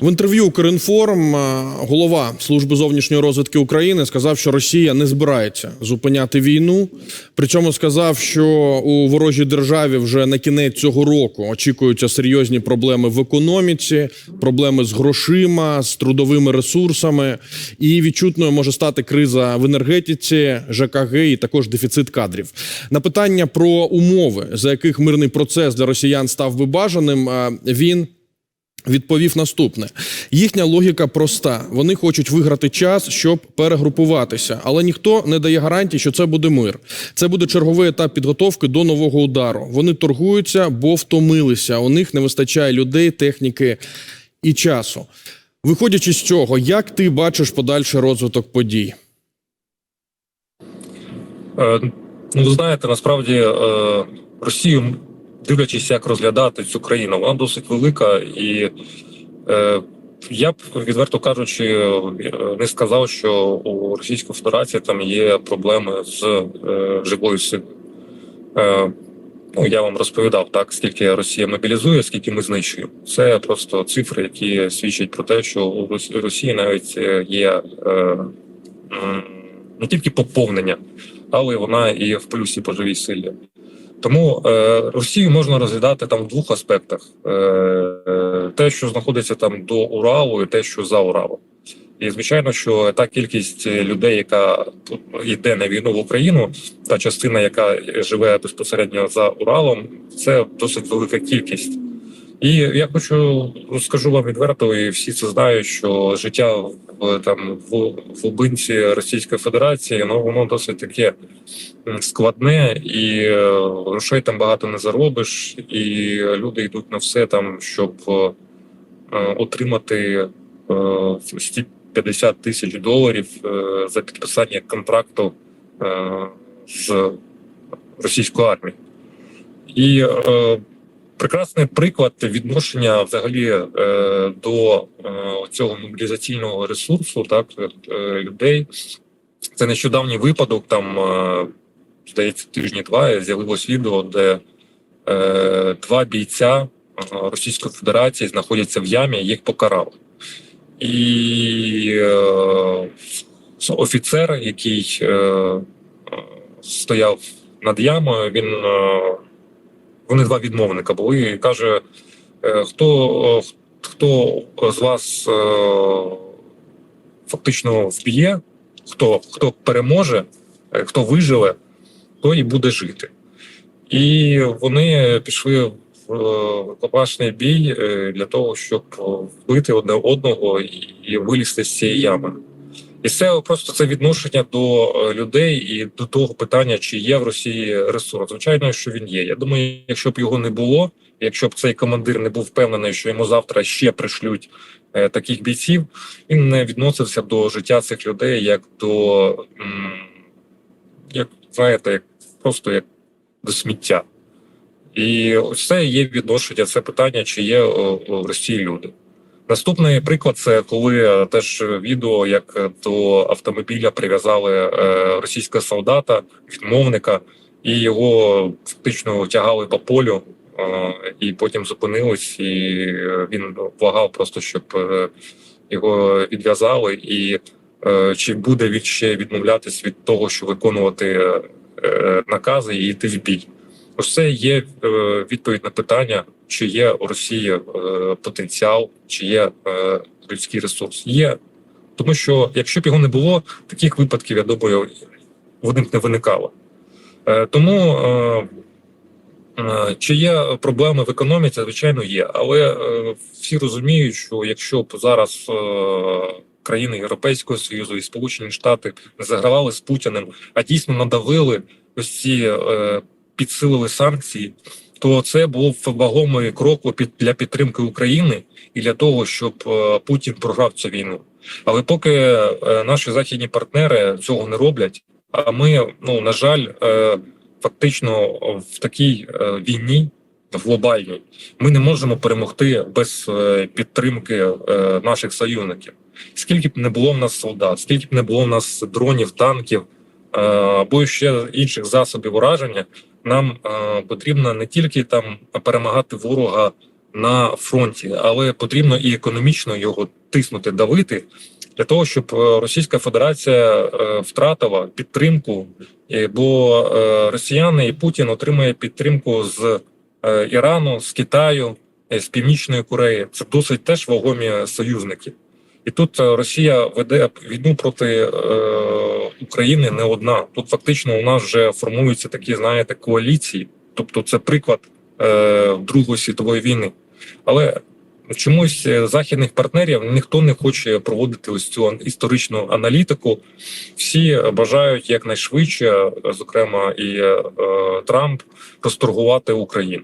В інтерв'ю Укрінформ е, голова служби зовнішньої розвідки України сказав, що Росія не збирається зупиняти війну. Причому сказав, що у ворожій державі вже на кінець цього року очікуються серйозні проблеми в економіці, проблеми з грошима, з трудовими ресурсами, і відчутною може стати криза в енергетиці, ЖКГ і також дефіцит кадрів. На питання про умови, за яких мирний процес для росіян став би бажаним, е, він відповів наступне: їхня логіка проста. Вони хочуть виграти час, щоб перегрупуватися, але ніхто не дає гарантій, що це буде мир. Це буде черговий етап підготовки до нового удару. Вони торгуються, бо втомилися. У них не вистачає людей, техніки і часу. Виходячи з цього, як ти бачиш подальший розвиток подій? Е, Ну, знаєте, насправді е, Росію, дивлячись, як розглядати цю країну, вона досить велика, і е, я б відверто кажучи, не сказав, що у Російської Федерації там є проблеми з е, живою силою. Е, Ну, я вам розповідав так, скільки Росія мобілізує, скільки ми знищуємо. Це просто цифри, які свідчать про те, що у Росії навіть є е, не тільки поповнення, але вона і в плюсі по живій силі. Тому е, Росію можна розглядати там в двох аспектах: е, е, те, що знаходиться там до Уралу, і те, що за Уралом. І звичайно, що та кількість людей, яка йде на війну в Україну, та частина, яка живе безпосередньо за Уралом, це досить велика кількість. І я хочу скажу вам відверто, і всі це знають, що життя в там в, в глибинці Російської Федерації, ну воно досить таке складне, і е, грошей там багато не заробиш, і люди йдуть на все там, щоб е, отримати е, ці 50 тисяч доларів е, за підписання контракту е, з російською армією. І е, прекрасний приклад відношення взагалі е, до е, цього мобілізаційного ресурсу, так е, людей. Це нещодавній випадок. Там здається, тижні два з'явилось відео, де два бійця Російської Федерації знаходяться в ямі, їх покарали. І е, офіцер, який е, стояв над ямою, він вони два відмовника були і каже: е, хто, е, хто з вас е, фактично вб'є, хто, хто переможе, хто виживе, той і буде жити. І вони пішли в рукопашний бій для того, щоб вбити одне одного і вилізти з цієї ями. І це просто це відношення до е, людей і до того питання, чи є в Росії ресурс. Звичайно, що він є. Я думаю, якщо б його не було, якщо б цей командир не був впевнений, що йому завтра ще пришлють е, таких бійців, він не відносився до життя цих людей як до м, як знаєте, як просто як до сміття. І ось це є відношення, це питання, чи є в Росії люди. Наступний приклад це коли е, теж відео, як е, до автомобіля прив'язали е, російського солдата, відмовника, і його фактично тягали по полю, і потім зупинились, і він влагав просто, щоб його відв'язали, і чи буде він ще відмовлятись від того, що виконувати накази і йти в бій. Це є відповідь на питання, чи є у Росії е, потенціал, чи є е, людський ресурс. Є, тому що якщо б його не було, таких випадків, я думаю, вони б не виникало. Е, тому чи є проблеми в економіці, звичайно, є. Але всі розуміють, що якщо б зараз країни Європейського Союзу і Сполучені Штати не загравали з Путіним, а дійсно надавили ось ці підсилили санкції, то це був вагомий крок для підтримки України і для того, щоб е, Путін програв цю війну. Але поки е, наші західні партнери цього не роблять, а ми, ну на жаль, е, фактично в такій війні. Глобальній ми не можемо перемогти без підтримки наших союзників. Скільки б не було в нас солдат, скільки б не було в нас дронів, танків або ще інших засобів ураження, нам е, потрібно не тільки там перемагати ворога на фронті, але потрібно і економічно його тиснути, давити для того, щоб е, Російська Федерація е, втратила підтримку, е, бо е, росіяни і Путін отримує підтримку з е, Ірану, з Китаю, е, з Північної Кореї. Це досить теж вагомі союзники. І тут е, Росія веде війну проти е, України не одна. Тут фактично у нас вже формуються такі, знаєте, коаліції. Тобто, це приклад е, Другої світової війни. Але чомусь е, західних партнерів ніхто не хоче проводити ось цю історичну аналітику. Всі бажають якнайшвидше, зокрема і е, Трамп, розторгувати Україну.